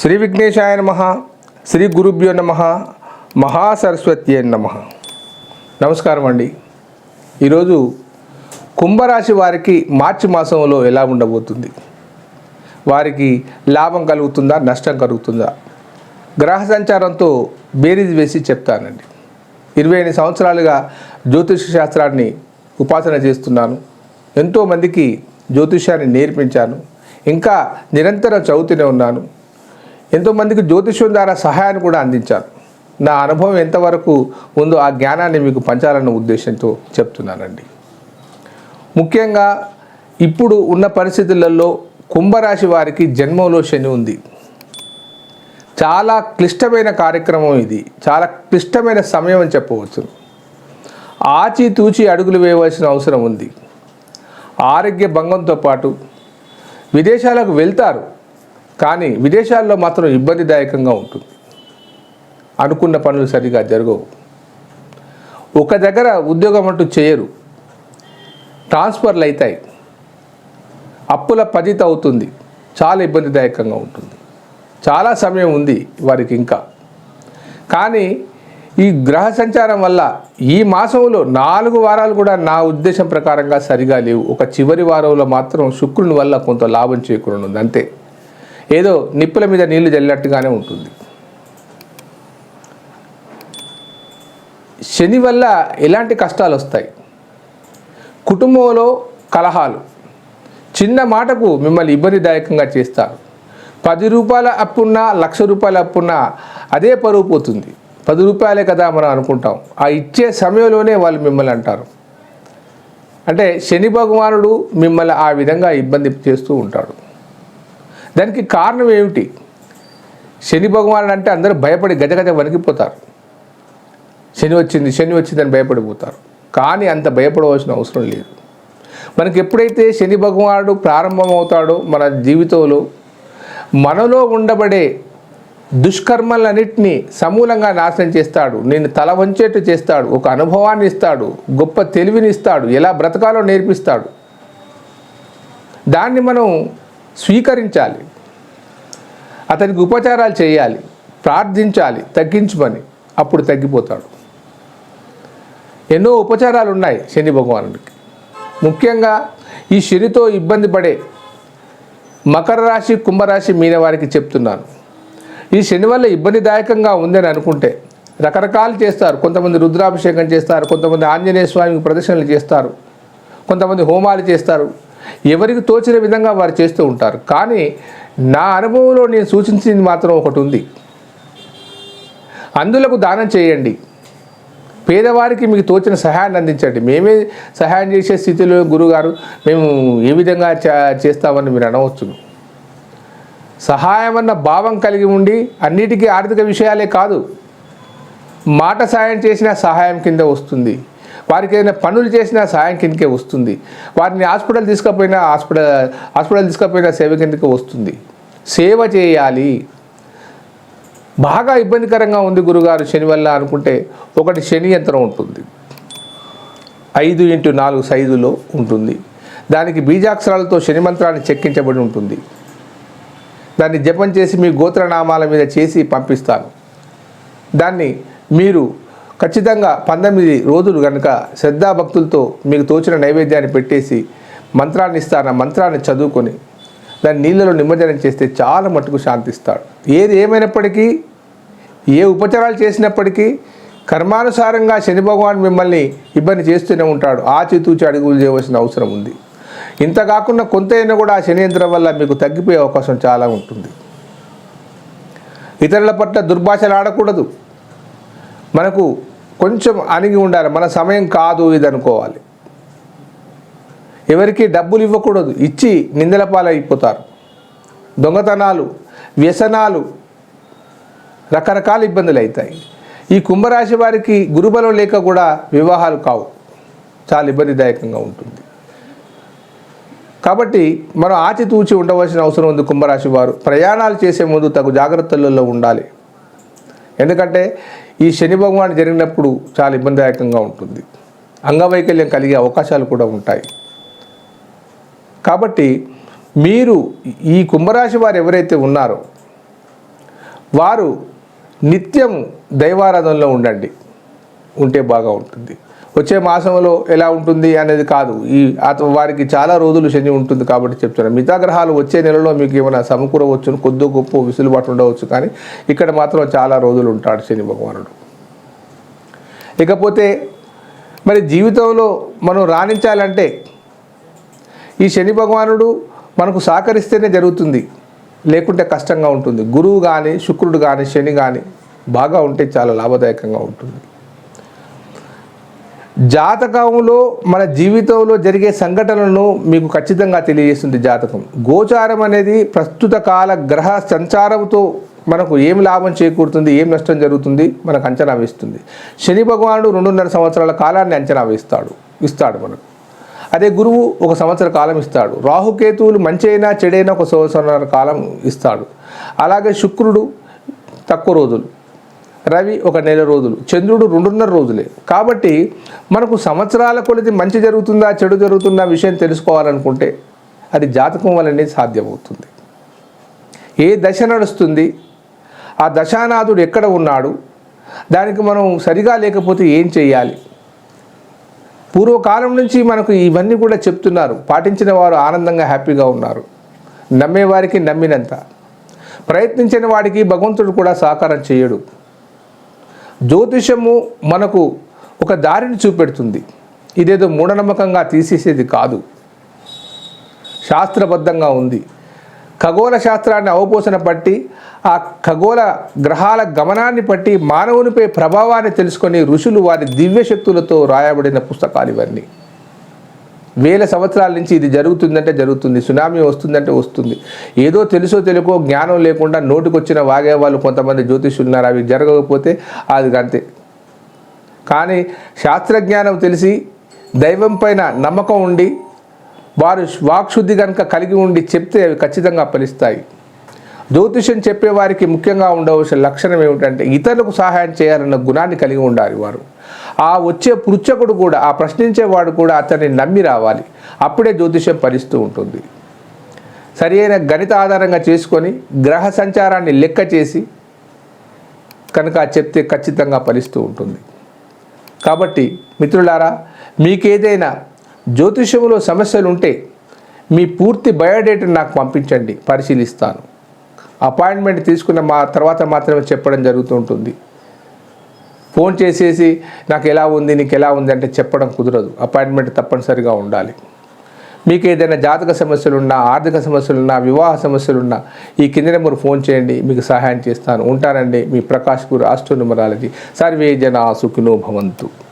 శ్రీ విఘ్నేశాయ నమ శ్రీ గురుభ్యో నమ మహాసరస్వతి నమ. నమస్కారం అండి. ఈరోజు కుంభరాశి వారికి మార్చి మాసంలో ఎలా ఉండబోతుంది? వారికి లాభం కలుగుతుందా నష్టం కలుగుతుందా? గ్రహ సంచారంతో బేరీజ్ వేసి చెప్తానండి. ఇరవై ఎనిమిది సంవత్సరాలుగా జ్యోతిష శాస్త్రాన్ని ఉపాసన చేస్తున్నాను. ఎంతోమందికి జ్యోతిష్యాన్ని నేర్పించాను. ఇంకా నిరంతరం చదువుతూనే ఉన్నాను. ఎంతోమందికి జ్యోతిష్యం ద్వారా సహాయాన్ని కూడా అందించాను నా అనుభవం ఎంతవరకు ఉందో ఆ జ్ఞానాన్ని మీకు పంచాలన్న ఉద్దేశంతో చెప్తున్నానండి. ముఖ్యంగా ఇప్పుడు ఉన్న పరిస్థితులలో కుంభరాశి వారికి జన్మంలో శని ఉంది. చాలా క్లిష్టమైన కార్యక్రమం ఇది. చాలా క్లిష్టమైన సమయం అని చెప్పవచ్చు. ఆచితూచి అడుగులు వేయవలసిన అవసరం ఉంది. ఆరోగ్య భంగంతో పాటు విదేశాలకు వెళ్తారు. కానీ విదేశాల్లో మాత్రం ఇబ్బందిదాయకంగా ఉంటుంది. అనుకున్న పనులు సరిగా జరగవు. ఒక దగ్గర ఉద్యోగం అంటూ చేయరు. ట్రాన్స్ఫర్లు అవుతాయి అప్పుల పదిత అవుతుంది. చాలా ఇబ్బందిదాయకంగా ఉంటుంది. చాలా సమయం ఉంది వారికి ఇంకా. కానీ ఈ గ్రహ సంచారం వల్ల ఈ మాసంలో నాలుగు వారాలు కూడా నా ఉద్దేశం ప్రకారంగా సరిగా లేవు. ఒక చివరి వారంలో మాత్రం శుక్రుని వల్ల కొంత లాభం చేకూరనుంది. అంతే. ఏదో నిప్పుల మీద నీళ్ళు జల్లినట్టుగానే ఉంటుంది. శని వల్ల ఎలాంటి కష్టాలు వస్తాయి? కుటుంబంలో కలహాలు. చిన్న మాటకు మిమ్మల్ని ఇబ్బందిదాయకంగా చేస్తారు. పది రూపాయల అప్పున్నా లక్ష రూపాయల అప్పున్నా అదే పరువు పోతుంది. పది రూపాయలే కదా మనం అనుకుంటాం. ఆ ఇచ్చే సమయంలోనే వాళ్ళు మిమ్మల్ని అంటారు. అంటే శని భగవానుడు మిమ్మల్ని ఆ విధంగా ఇబ్బంది చేస్తూ ఉంటాడు. దానికి కారణం ఏమిటి? శని భగవానుడు అంటే అందరూ భయపడి గజగజ వణికిపోతారు. శని వచ్చింది శని వచ్చిందని భయపడిపోతారు. కానీ అంత భయపడవలసిన అవసరం లేదు. మనకి ఎప్పుడైతే శని భగవానుడు ప్రారంభమవుతాడో మన జీవితంలో మనలో ఉండబడే దుష్కర్మలన్నింటినీ సమూలంగా నాశనం చేస్తాడు. నేను తల వంచేట్టు చేస్తాడు ఒక అనుభవాన్ని ఇస్తాడు గొప్ప తెలివిని ఇస్తాడు ఎలా బ్రతకాలో నేర్పిస్తాడు. దాన్ని మనం స్వీకరించాలి. అతనికి ఉపచారాలు చేయాలి. ప్రార్థించాలి. తగ్గించమని అప్పుడు తగ్గిపోతాడు. ఎన్నో ఉపచారాలు ఉన్నాయి శని భగవానుడికి. ముఖ్యంగా ఈ శనితో ఇబ్బంది పడే మకర రాశి కుంభరాశి మీనవారికి చెప్తున్నాను. ఈ శని వల్ల ఇబ్బందిదాయకంగా ఉందని అనుకుంటే రకరకాలు చేస్తారు. కొంతమంది రుద్రాభిషేకం చేస్తారు. కొంతమంది ఆంజనేయ స్వామికి ప్రదర్శనలు చేస్తారు. కొంతమంది హోమాలు చేస్తారు. ఎవరికి తోచిన విధంగా వారు చేస్తూ ఉంటారు. కానీ నా అనుభవంలో నేను సూచించింది మాత్రం ఒకటి ఉంది. అందులకు దానం చేయండి. పేదవారికి మీకు తోచిన సహాయాన్ని అందించండి. మేమే సహాయం చేసే స్థితిలో గురుగారు మేము ఏ విధంగా చే- చేస్తామని మీరు అనవచ్చు సహాయం అన్న భావం కలిగి ఉండి అన్నిటికీ ఆర్థిక విషయాలే కాదు మాట సాయం చేసిన సహాయం కింద వస్తుంది. వారికి ఏదైనా పనులు చేసినా సాయం కిందకే వస్తుంది. వారిని హాస్పిటల్ తీసుకపోయినా హాస్పిటల్ హాస్పిటల్ తీసుకపోయినా సేవ కిందకే వస్తుంది. సేవ చేయాలి. బాగా ఇబ్బందికరంగా ఉంది గురుగారు శని వల్ల అనుకుంటే ఒకటి శని యంత్రం ఉంటుంది. ఐదు ఇంటూ నాలుగు సైజులో ఉంటుంది. దానికి బీజాక్షరాలతో శని మంత్రాన్ని చెక్కించబడి ఉంటుంది. దాన్ని జపం చేసి మీ గోత్రనామాల మీద చేసి పంపిస్తాను. దాన్ని మీరు ఖచ్చితంగా పంతొమ్మిది రోజులు కనుక శ్రద్ధాభక్తులతో మీకు తోచిన నైవేద్యాన్ని పెట్టేసి మంత్రాన్ని ఇస్తాను మంత్రాన్ని చదువుకొని దాన్ని నీళ్ళలో నిమజ్జనం చేస్తే చాలా మట్టుకు శాంతిస్తాడు. ఏది ఏమైనప్పటికీ ఏ ఉపచారాలు చేసినప్పటికీ కర్మానుసారంగా శని భగవాన్ మిమ్మల్ని ఇబ్బంది చేస్తూనే ఉంటాడు. ఆచితూచి అడుగులు చేయవలసిన అవసరం ఉంది. ఇంత కాకుండా కొంత అయినా కూడా ఆ శని యంత్రం వల్ల మీకు తగ్గిపోయే అవకాశం చాలా ఉంటుంది. ఇతరుల పట్ల దుర్భాషలు ఆడకూడదు. మనకు కొంచెం అణిగి ఉండాలి. మన సమయం కాదు ఇది అనుకోవాలి. ఎవరికి డబ్బులు ఇవ్వకూడదు. ఇచ్చి నిందల పాలైపోతారు. దొంగతనాలు వ్యసనాలు రకరకాల ఇబ్బందులు అవుతాయి. ఈ కుంభరాశి వారికి గురుబలం లేక కూడా వివాహాలు కావు. చాలా ఇబ్బందిదాయకంగా ఉంటుంది. కాబట్టి మనం ఆచితూచి ఉండవలసిన అవసరం ఉంది కుంభరాశి వారు. ప్రయాణాలు చేసే ముందు తగు జాగ్రత్తలలో ఉండాలి. ఎందుకంటే ఈ శని భగవాన్ జరిగినప్పుడు చాలా ఇబ్బందిదాయకంగా ఉంటుంది. అంగవైకల్యం కలిగే అవకాశాలు కూడా ఉంటాయి. కాబట్టి మీరు ఈ కుంభరాశి వారు ఎవరైతే ఉన్నారో వారు నిత్యం దైవారాధనలో ఉండండి. ఉంటే బాగా ఉంటుంది. వచ్చే మాసంలో ఎలా ఉంటుంది అనేది కాదు. ఈ అత- వారికి చాలా రోజులు శని ఉంటుంది కాబట్టి చెప్తున్నాను మిగతా గ్రహాలు వచ్చే నెలలో మీకు ఏమైనా సమకూరవచ్చు కొద్ది గొప్ప విసులుబాటు ఉండవచ్చు కానీ ఇక్కడ మాత్రం చాలా రోజులు ఉంటాడు శని భగవానుడు. ఇకపోతే మరి జీవితంలో మనం రాణించాలంటే ఈ శని భగవానుడు మనకు సహకరిస్తేనే జరుగుతుంది. లేకుంటే కష్టంగా ఉంటుంది. గురువు కానీ శుక్రుడు కానీ శని కానీ బాగా ఉంటే చాలా లాభదాయకంగా ఉంటుంది. జాతకంలో మన జీవితంలో జరిగే సంఘటనలను మీకు ఖచ్చితంగా తెలియజేస్తుంది జాతకం. గోచారం అనేది ప్రస్తుత కాల గ్రహ సంచారంతో మనకు ఏం లాభం చేకూరుతుంది ఏం నష్టం జరుగుతుంది మనకు అంచనా వేస్తుంది. శని భగవానుడు రెండున్నర సంవత్సరాల కాలాన్ని అంచనా వేస్తాడు ఇస్తాడు మనకు. అదే గురువు ఒక సంవత్సర కాలం ఇస్తాడు. రాహుకేతువులు మంచి అయినా చెడైనా ఒక సంవత్సరాల కాలం ఇస్తాడు. అలాగే శుక్రుడు తక్కువ రోజులు. రవి ఒక నెల రోజులు చంద్రుడు రెండున్నర రోజులే. కాబట్టి మనకు సంవత్సరాల కొలిది మంచి జరుగుతుందా చెడు జరుగుతుందా విషయం తెలుసుకోవాలనుకుంటే అది జాతకం వల్లనే సాధ్యమవుతుంది. ఏ దశ నడుస్తుంది ఆ దశానాథుడు ఎక్కడ ఉన్నాడు దానికి మనం సరిగా లేకపోతే ఏం చేయాలి పూర్వకాలం నుంచి మనకు ఇవన్నీ కూడా చెప్తున్నారు. పాటించిన వారు ఆనందంగా హ్యాపీగా ఉన్నారు. నమ్మేవారికి నమ్మినంత. ప్రయత్నించిన వాడికి భగవంతుడు కూడా సహకారం చేయడు. జ్యోతిషము మనకు ఒక దారిని చూపెడుతుంది. ఇదేదో మూఢనమ్మకంగా తీసేసేది కాదు. శాస్త్రబద్ధంగా ఉంది. ఖగోళ శాస్త్రాన్ని అవపోసన పట్టి ఆ ఖగోళ గ్రహాల గమనాన్ని బట్టి మానవునిపై ప్రభావాన్ని తెలుసుకొని ఋషులు వారి దివ్య శక్తులతో రాయబడిన పుస్తకాలు ఇవన్నీ. వేల సంవత్సరాల నుంచి ఇది జరుగుతుందంటే జరుగుతుంది సునామీ వస్తుందంటే వస్తుంది. ఏదో తెలుసో తెలుకో జ్ఞానం లేకుండా నోటికొచ్చిన వాగే వాళ్ళు కొంతమంది జ్యోతిషులు ఉన్నారు అవి జరగకపోతే అది అంతే. కానీ శాస్త్రజ్ఞానం తెలిసి దైవం పైన నమ్మకం ఉండి వారు వాక్శుద్ధి కనుక కలిగి ఉండి చెప్తే అవి ఖచ్చితంగా ఫలిస్తాయి. జ్యోతిష్యం చెప్పేవారికి ముఖ్యంగా ఉండవలసిన లక్షణం ఏమిటంటే ఇతరులకు సహాయం చేయాలన్న గుణాన్ని కలిగి ఉండాలి వారు. ఆ వచ్చే పృచ్చకుడు కూడా ఆ ప్రశ్నించేవాడు కూడా అతన్ని నమ్మి రావాలి. అప్పుడే జ్యోతిష్యం ఫలిస్తూ ఉంటుంది. సరి అయిన గణిత ఆధారంగా చేసుకొని గ్రహ సంచారాన్ని లెక్క చేసి కనుక చెప్తే ఖచ్చితంగా ఫలిస్తూ ఉంటుంది. కాబట్టి మిత్రులారా మీకేదైనా జ్యోతిషంలో సమస్యలు ఉంటే మీ పూర్తి బయోడేటాను నాకు పంపించండి పరిశీలిస్తాను. అపాయింట్మెంట్ తీసుకున్న మా తర్వాత మాత్రమే చెప్పడం జరుగుతూ ఉంటుంది. ఫోన్ చేసేసి నాకు ఎలా ఉంది నీకు ఎలా ఉంది? అంటే చెప్పడం కుదరదు. అపాయింట్మెంట్ తప్పనిసరిగా ఉండాలి. మీకు ఏదైనా జాతక సమస్యలున్నా ఆర్థిక సమస్యలున్నా వివాహ సమస్యలున్నా ఈ కింద నెంబర్ ఫోన్ చేయండి మీకు సహాయం చేస్తాను. ఉంటానండి మీ ప్రకాష్ గురు ఆస్ట్రో న్యూమరాలజీ సర్వే జన సుఖినో భవంతు.